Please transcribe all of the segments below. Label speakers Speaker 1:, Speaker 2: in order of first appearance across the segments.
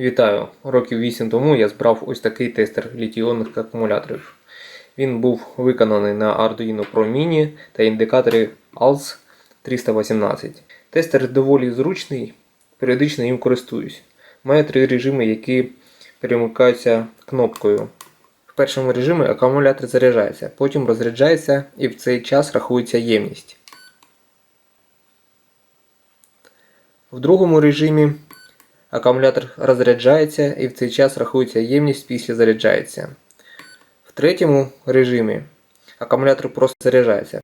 Speaker 1: Вітаю! Років 8 тому я збрав ось такий тестер літій-іонних акумуляторів. Він був виконаний на Arduino Pro Mini та індикаторі ALS 318. Тестер доволі зручний, періодично їм користуюсь. Має три режими, які перемикаються кнопкою. В першому режимі акумулятор заряджається, потім розряджається і в цей час рахується ємність. В другому режимі акумулятор розряджається і в цей час рахується ємність після заряджається. В третьому режимі акумулятор просто заряджається.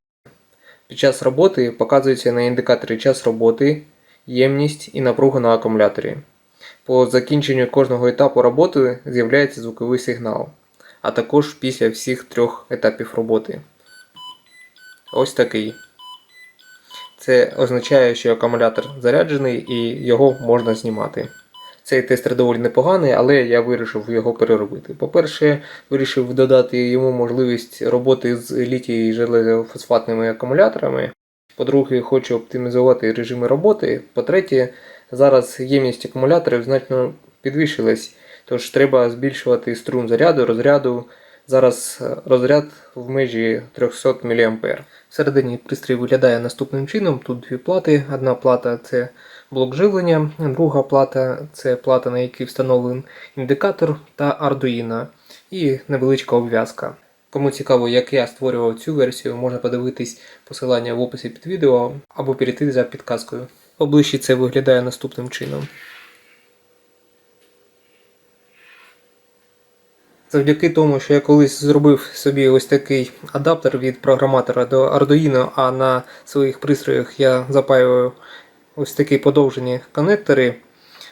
Speaker 1: Під час роботи показується на індикаторі час роботи, ємність і напруга на акумуляторі. По закінченню кожного етапу роботи з'являється звуковий сигнал, а також після всіх трьох етапів роботи. Ось такий. Це означає, що акумулятор заряджений і його можна знімати. Цей тестер доволі непоганий, але я вирішив його переробити. По-перше, вирішив додати йому можливість роботи з літій железофосфатними акумуляторами. По-друге, хочу оптимізувати режими роботи. По-третє, зараз ємність акумуляторів значно підвищилась, тож треба збільшувати струм заряду, розряду. Зараз е, розряд в межі 300 мА. Всередині пристрій виглядає наступним чином. Тут дві плати. Одна плата це блок живлення, друга плата це плата, на якій встановлений індикатор та Arduino і невеличка обв'язка. Кому цікаво, як я створював цю версію, можна подивитись посилання в описі під відео або перейти за підказкою. Поближче це виглядає наступним чином. Завдяки тому, що я колись зробив собі ось такий адаптер від програматора до Arduino, а на своїх пристроях я запаював ось такі подовжені конектори,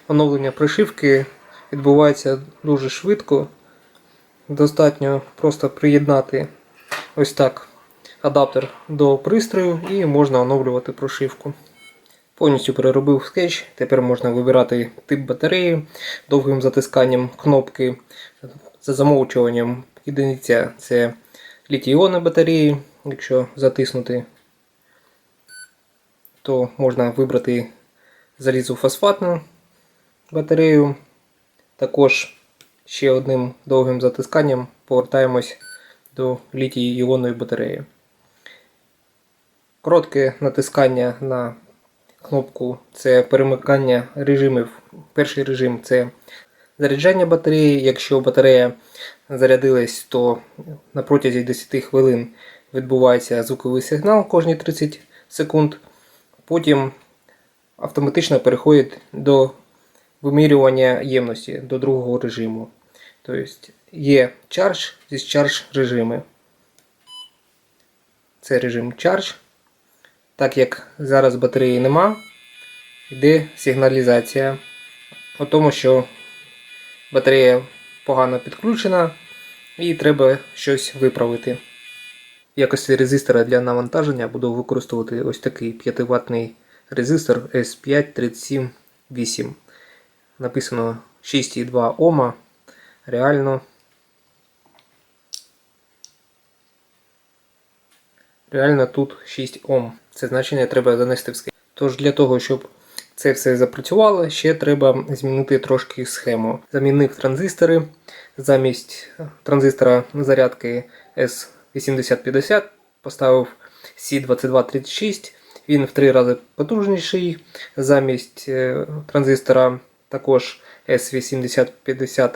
Speaker 1: оновлення прошивки відбувається дуже швидко. Достатньо просто приєднати ось так адаптер до пристрою і можна оновлювати прошивку. Повністю переробив скетч, тепер можна вибирати тип батареї довгим затисканням кнопки за замовчуванням. Єдиниця це літій-іонні батареї. Якщо затиснути, то можна вибрати залізофосфатну батарею. Також ще одним довгим затисканням повертаємось до літій-іонної батареї. Коротке натискання на кнопку це перемикання режимів. Перший режим це заряджання батареї. Якщо батарея зарядилась, то на протязі 10 хвилин відбувається звуковий сигнал кожні 30 секунд. Потім автоматично переходить до вимірювання ємності до другого режиму. Тобто є charge, discharge режими. Це режим charge. Так як зараз батареї нема, йде сигналізація о тому, що батарея погано підключена і треба щось виправити. В якості резистора для навантаження буду використовувати ось такий 5 ватний резистор S5378. Написано 6,2 Ома. Реально. Реально тут 6 Ом. Це значення треба занести в скетч. Тож для того, щоб це все запрацювало, ще треба змінити трошки схему. Замінив транзистори. Замість транзистора зарядки S8050 поставив C2236. Він в три рази потужніший. Замість е, транзистора також S8050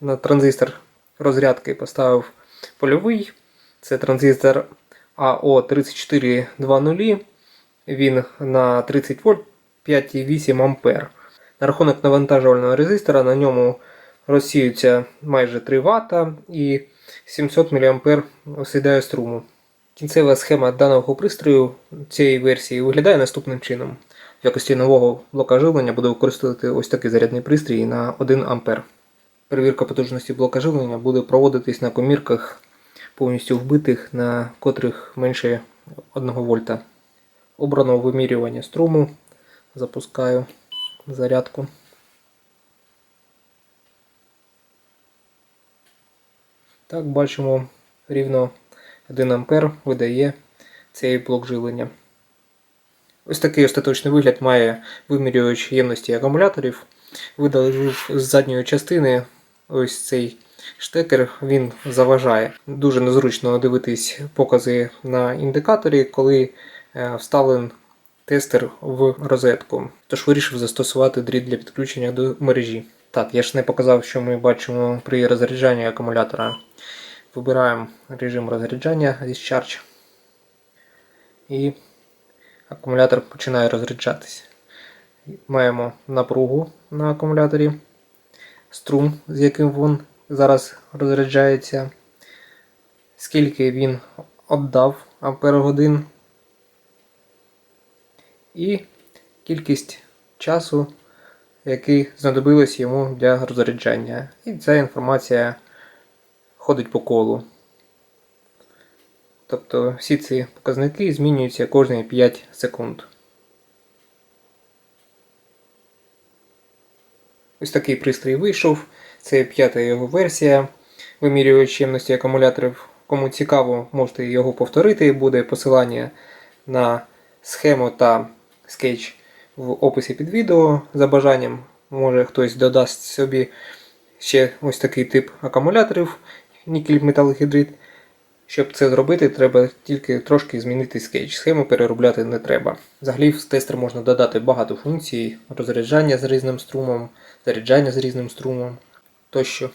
Speaker 1: на транзистор розрядки поставив польовий. Це транзистор AO3420. Він на 30 вольт 5,8 ампер. На рахунок навантажувального резистора на ньому розсіються майже 3 Вт і 700 мА осідає струму. Кінцева схема даного пристрою цієї версії виглядає наступним чином. В якості нового блока живлення буду використовувати ось такий зарядний пристрій на 1 А. Перевірка потужності блока живлення буде проводитись на комірках повністю вбитих, на котрих менше 1 вольта. Обрано вимірювання струму. Запускаю зарядку. Так, бачимо, рівно 1 А видає цей блок живлення. Ось такий остаточний вигляд має вимірювач ємності акумуляторів. видалив з задньої частини ось цей штекер, він заважає. Дуже незручно дивитись покази на індикаторі, коли е, вставлен тестер в розетку. Тож вирішив застосувати дріт для підключення до мережі. Так, я ж не показав, що ми бачимо при розряджанні акумулятора. Вибираємо режим розряджання Discharge. І акумулятор починає розряджатись. Маємо напругу на акумуляторі, струм, з яким він зараз розряджається, скільки він віддав ампер-годин і кількість часу, який знадобилось йому для розряджання. І ця інформація ходить по колу. Тобто всі ці показники змінюються кожні 5 секунд. Ось такий пристрій вийшов. Це п'ята його версія вимірювач ємності акумуляторів. Кому цікаво, можете його повторити. Буде посилання на схему та скетч в описі під відео. За бажанням, може хтось додасть собі ще ось такий тип акумуляторів нікель металогідрид. Щоб це зробити, треба тільки трошки змінити скетч. Схему переробляти не треба. Взагалі в тестер можна додати багато функцій: розряджання з різним струмом, заряджання з різним струмом тощо.